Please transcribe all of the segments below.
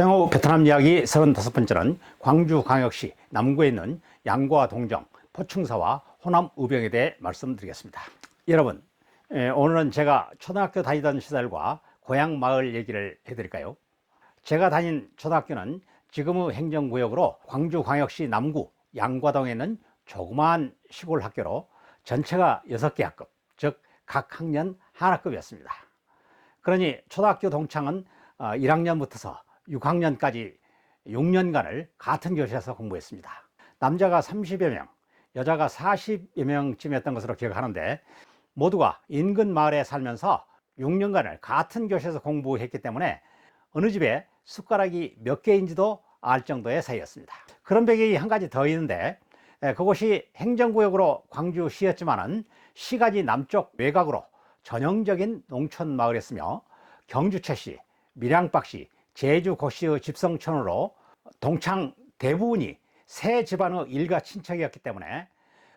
최영호 베트남 이야기 35번째는 광주광역시 남구에 있는 양과 동정, 포충사와 호남 의병에 대해 말씀드리겠습니다. 여러분, 에, 오늘은 제가 초등학교 다니던 시절과 고향 마을 얘기를 해드릴까요? 제가 다닌 초등학교는 지금의 행정구역으로 광주광역시 남구 양과동에 있는 조그마한 시골 학교로 전체가 6개 학급, 즉 각 학년 한 학급이었습니다. 그러니 초등학교 동창은 1학년부터서 6학년까지 6년간을 같은 교실에서 공부했습니다. 남자가 30여 명, 여자가 40여 명쯤이었던 것으로 기억하는데 모두가 인근 마을에 살면서 6년간을 같은 교실에서 공부했기 때문에 어느 집에 숟가락이 몇 개인지도 알 정도의 사이였습니다. 그런 배경이 한 가지 더 있는데 에, 그곳이 행정구역으로 광주시였지만은 시가지 남쪽 외곽으로 전형적인 농촌 마을이었으며 경주채시, 밀양박시, 제주 고시의 집성촌으로 동창 대부분이 새 집안의 일가 친척이었기 때문에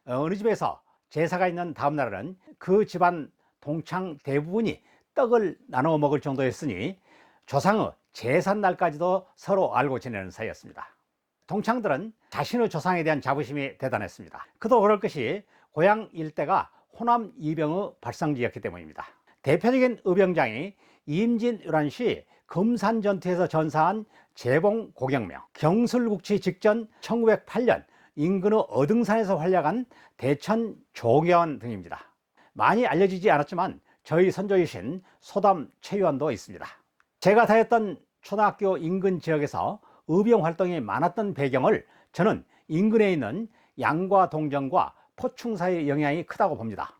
어느 집에서 제사가 있는 다음 날은 그 집안 동창 대부분이 떡을 나눠 먹을 정도였으니 조상의 제삿날까지도 서로 알고 지내는 사이였습니다. 동창들은 자신의 조상에 대한 자부심이 대단했습니다. 그도 그럴 것이 고향 일대가 호남 이병의 발상지였기 때문입니다. 대표적인 의병장이 임진왜란 시 금산전투에서 전사한 재봉 고경명, 경술국치 직전 1908년 인근의 어등산에서 활약한 대천 조계원 등입니다. 많이 알려지지 않았지만 저희 선조이신 소담 최유한도 있습니다. 제가 다녔던 초등학교 인근 지역에서 의병 활동이 많았던 배경을 저는 인근에 있는 양과 동정과 포충사의 영향이 크다고 봅니다.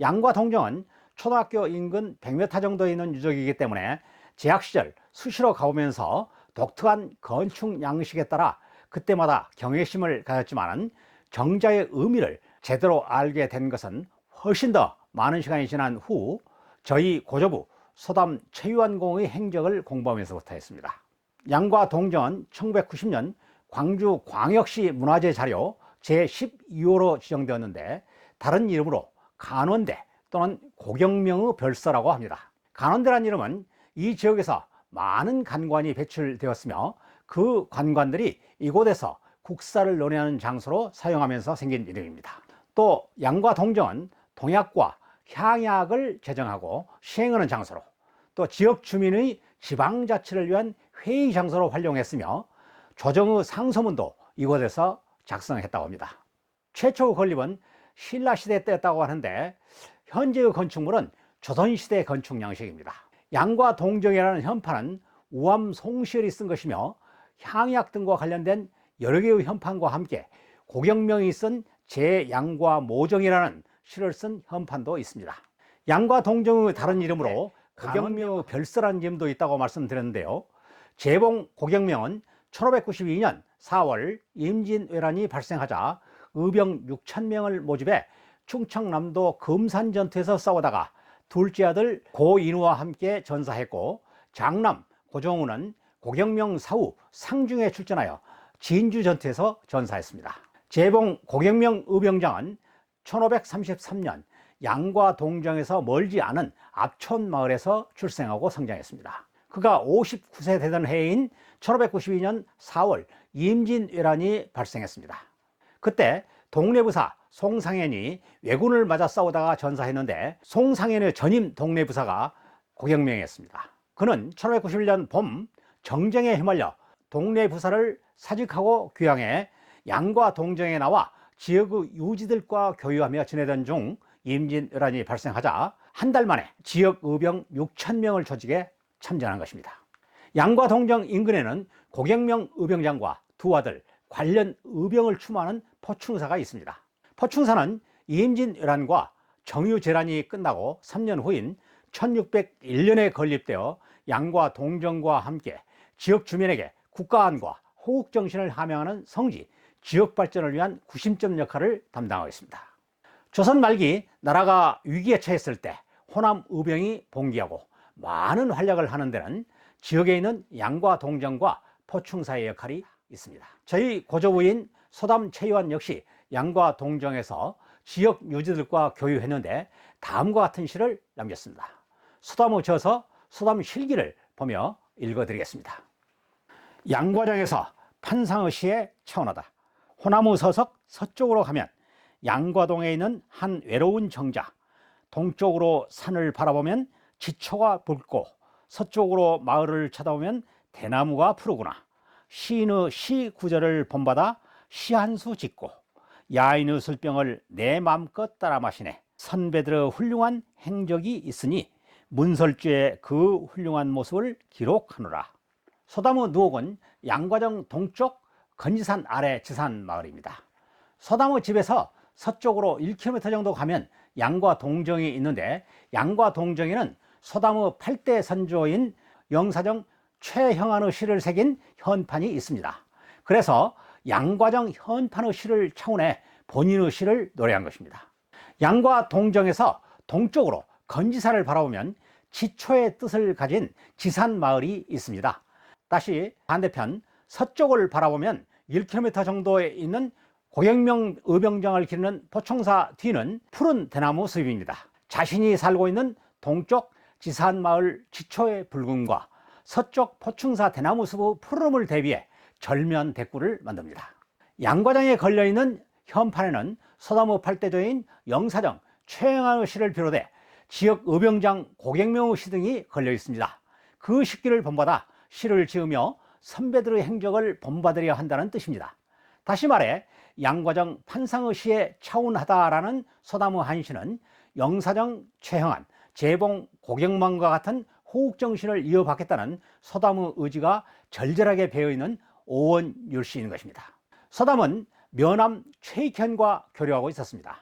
양과 동정은 초등학교 인근 100m 정도에 있는 유적이기 때문에 재학 시절 수시로 가보면서 독특한 건축 양식에 따라 그때마다 경외심을 가졌지만 정자의 의미를 제대로 알게 된 것은 훨씬 더 많은 시간이 지난 후 저희 고조부 소담 최유한공의 행적을 공부하면서부터 했습니다. 양과 동정은 1990년 광주 광역시 문화재 자료 제12호로 지정되었는데 다른 이름으로 간원대 또는 고경명의 별서라고 합니다. 간원대란 이름은 이 지역에서 많은 간관이 배출되었으며 그 관관들이 이곳에서 국사를 논의하는 장소로 사용하면서 생긴 이름입니다. 또 양과 동정은 동약과 향약을 제정하고 시행하는 장소로 또 지역 주민의 지방자치를 위한 회의 장소로 활용했으며 조정의 상소문도 이곳에서 작성했다고 합니다. 최초 건립은 신라시대 때였다고 하는데 현재의 건축물은 조선시대 건축 양식입니다. 양과 동정이라는 현판은 우암 송시열이 쓴 것이며 향약 등과 관련된 여러 개의 현판과 함께 고경명이 쓴 제양과 모정이라는 시를 쓴 현판도 있습니다. 양과 동정의 다른 이름으로 고경명의 별서라는 이름도 있다고 말씀드렸는데요. 재봉 고경명은 1592년 4월 임진왜란이 발생하자 의병 6천 명을 모집해 충청남도 금산전투에서 싸우다가 둘째 아들 고인우와 함께 전사했고 장남 고종우는 고경명 사후 상중에 출전하여 진주 전투에서 전사했습니다. 재봉 고경명 의병장은 1533년 양과 동정에서 멀지 않은 압촌 마을에서 출생하고 성장했습니다. 그가 59세 되던 해인 1592년 4월 임진왜란이 발생했습니다. 그때 동네부사 송상현이 왜군을 맞아 싸우다가 전사했는데 송상현의 전임 동네부사가 고경명이었습니다. 그는 1591년 봄 정쟁에 휘말려 동네부사를 사직하고 귀향해 양과 동정에 나와 지역의 유지들과 교유하며 지내던 중 임진왜란이 발생하자 한 달 만에 지역 의병 6천 명을 조직해 참전한 것입니다. 양과 동정 인근에는 고경명 의병장과 두 아들 관련 의병을 추모하는 포충사가 있습니다. 포충사는 임진왜란과 정유재란이 끝나고 3년 후인 1601년에 건립되어 양과 동정과 함께 지역 주민에게 국가안과 호국정신을 함양하는 성지, 지역 발전을 위한 구심점 역할을 담당하고 있습니다. 조선 말기 나라가 위기에 처했을 때 호남 의병이 봉기하고 많은 활약을 하는 데는 지역에 있는 양과 동정과 포충사의 역할이 있습니다. 저희 고조부인 소담 최유한 역시 양과 동정에서 지역 유지들과 교유했는데 다음과 같은 시를 남겼습니다. 소담의 저서 소담 실기를 보며 읽어드리겠습니다. 양과장에서 판상의 시에 차원하다. 호나무 서석 서쪽으로 가면 양과동에 있는 한 외로운 정자, 동쪽으로 산을 바라보면 지초가 붉고 서쪽으로 마을을 쳐다보면 대나무가 푸르구나. 시인의 시 구절을 본받아 시 한 수 짓고 야인의 술병을 내 맘껏 따라 마시네. 선배들의 훌륭한 행적이 있으니 문설주의 그 훌륭한 모습을 기록하노라. 소다무 누옥은 양과정 동쪽 건지산 아래 지산 마을입니다. 소다무 집에서 서쪽으로 1km 정도 가면 양과 동정이 있는데 양과 동정에는 소다무 8대 선조인 영사정 최형한의 시를 새긴 현판이 있습니다. 그래서 양과정 현판의 시를 차원해 본인의 시를 노래한 것입니다. 양과 동정에서 동쪽으로 건지사를 바라보면 지초의 뜻을 가진 지산 마을이 있습니다. 다시 반대편 서쪽을 바라보면 1km 정도에 있는 고경명 의병장을 기르는 포청사 뒤는 푸른 대나무 숲입니다. 자신이 살고 있는 동쪽 지산마을 지초의 붉음과 서쪽 포충사 대나무 숲의 푸름을 대비해 절면 대구를 만듭니다. 양과장에 걸려있는 현판에는 서다무 팔대조인 영사정 최영한의 시를 비롯해 지역 의병장 고경명의 시 등이 걸려 있습니다. 그 시기를 본받아 시를 지으며 선배들의 행적을 본받으려 한다는 뜻입니다. 다시 말해 양과정 판상의 시에 차운하다라는 서다무 한시는 영사정 최형한, 재봉 고경만과 같은 호국 정신을 이어받겠다는 서담의 의지가 절절하게 배어 있는 오원율 시인 것입니다. 서담은 면함 최익현과 교류하고 있었습니다.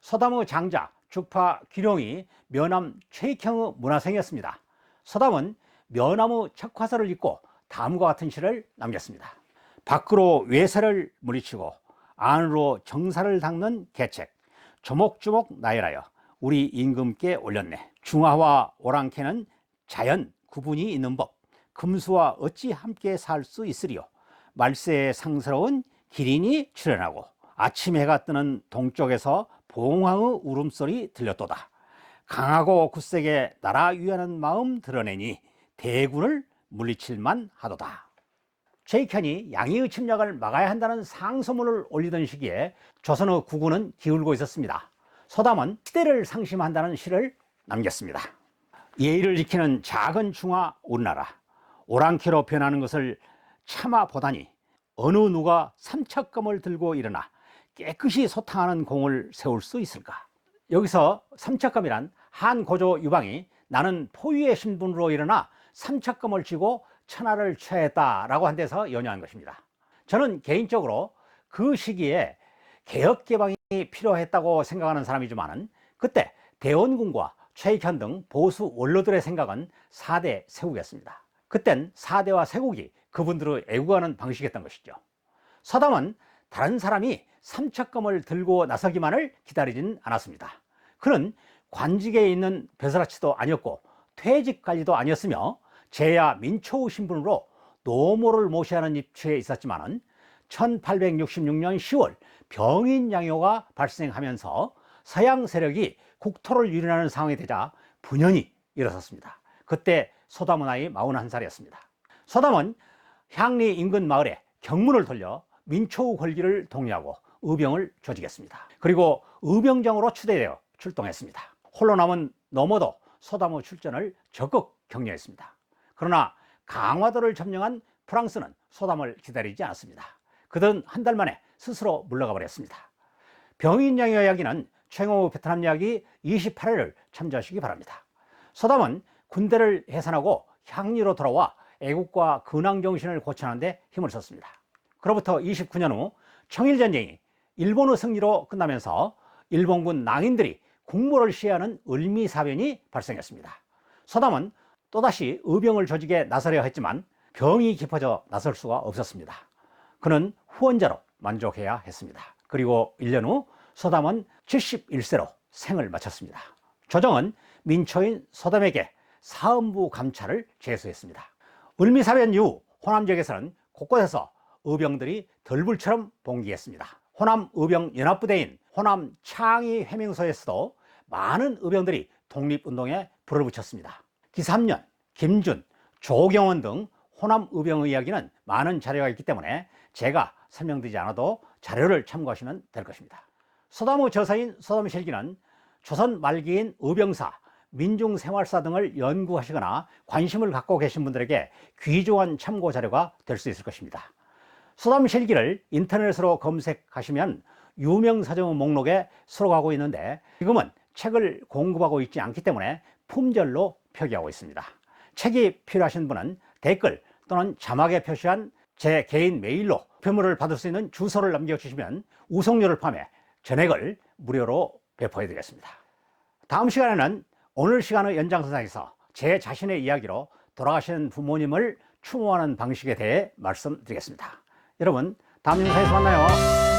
서담의 장자 죽파 기룡이 면함 최익형의 문화생이었습니다. 서담은 면함의 척화서를 읽고 다음과 같은 시를 남겼습니다. 밖으로 외사를 물리치고 안으로 정사를 닦는 계책 조목조목 나열하여 우리 임금께 올렸네. 중화와 오랑캐는 자연 구분이 있는 법 금수와 어찌 함께 살 수 있으리요? 말세에 상스러운 기린이 출현하고 아침 해가 뜨는 동쪽에서 봉황의 울음소리 들렸도다. 강하고 굳세게 나라 위하는 마음 드러내니 대군을 물리칠만 하도다. 최익현이 양의의 침략을 막아야 한다는 상소문을 올리던 시기에 조선의 구군은 기울고 있었습니다. 서담은 시대를 상심한다는 시를 남겼습니다. 예의를 지키는 작은 중화 우리나라 오랑캐로 변하는 것을 참아 보다니 어느 누가 삼척검을 들고 일어나 깨끗이 소탕하는 공을 세울 수 있을까? 여기서 삼척검이란 한 고조 유방이 나는 포위의 신분으로 일어나 삼척검을 쥐고 천하를 취했다라고 한 데서 연유한 것입니다. 저는 개인적으로 그 시기에 개혁 개방이 필요했다고 생각하는 사람이지만은 그때 대원군과 최익현 등 보수 원로들의 생각은 4대 세국이었습니다. 그땐 4대와 세국이 그분들을 애국하는 방식이었던 것이죠. 서담은 다른 사람이 삼척검을 들고 나서기만을 기다리진 않았습니다. 그는 관직에 있는 베스라치도 아니었고 퇴직 관리도 아니었으며 제야 민초 신분으로 노모를 모셔야 하는 입추에 있었지만은 1866년 10월 병인 양요가 발생하면서 서양 세력이 국토를 유린하는 상황이 되자 분연이 일어섰습니다. 그때 소담은 나이 41살이었습니다. 소담은 향리 인근 마을에 경문을 돌려 민초우 권리를 독려하고 의병을 조직했습니다. 그리고 의병장으로 추대되어 출동했습니다. 홀로 남은 너머도 소담의 출전을 적극 격려했습니다. 그러나 강화도를 점령한 프랑스는 소담을 기다리지 않았습니다. 그들은 한 달 만에 스스로 물러가 버렸습니다. 병인양 이야기는 최영호 베트남 이야기 28회를 참조하시기 바랍니다. 서담은 군대를 해산하고 향리로 돌아와 애국과 근황 정신을 고쳐하는데 힘을 썼습니다. 그로부터 29년 후 청일전쟁이 일본의 승리로 끝나면서 일본군 낭인들이 국무를 시해하는 을미사변이 발생했습니다. 서담은 또다시 의병을 조직에 나서려 했지만 병이 깊어져 나설 수가 없었습니다. 그는 후원자로 만족해야 했습니다. 그리고 1년 후 서담은 71세로 생을 마쳤습니다. 조정은 민초인 서담에게 사음부 감찰을 제수했습니다. 을미사변 이후 호남 지역에서는 곳곳에서 의병들이 덜불처럼 봉기했습니다. 호남 의병 연합부대인 호남 창의 해명소에서도 많은 의병들이 독립운동에 불을 붙였습니다. 기삼년, 김준, 조경원 등 호남 의병의 이야기는 많은 자료가 있기 때문에 제가 설명드리지 않아도 자료를 참고하시면 될 것입니다. 소담의 저서인 소담실기는 조선 말기인 의병사, 민중생활사 등을 연구하시거나 관심을 갖고 계신 분들에게 귀중한 참고 자료가 될 수 있을 것입니다. 소담실기를 인터넷으로 검색하시면 유명 서점 목록에 수록하고 있는데 지금은 책을 공급하고 있지 않기 때문에 품절로 표기하고 있습니다. 책이 필요하신 분은 댓글 또는 자막에 표시한 제 개인 메일로 표물을 받을 수 있는 주소를 남겨주시면 우송료를 포함해 전액을 무료로 배포해 드리겠습니다. 다음 시간에는 오늘 시간의 연장선상에서 제 자신의 이야기로 돌아가신 부모님을 추모하는 방식에 대해 말씀드리겠습니다. 여러분, 다음 영상에서 만나요.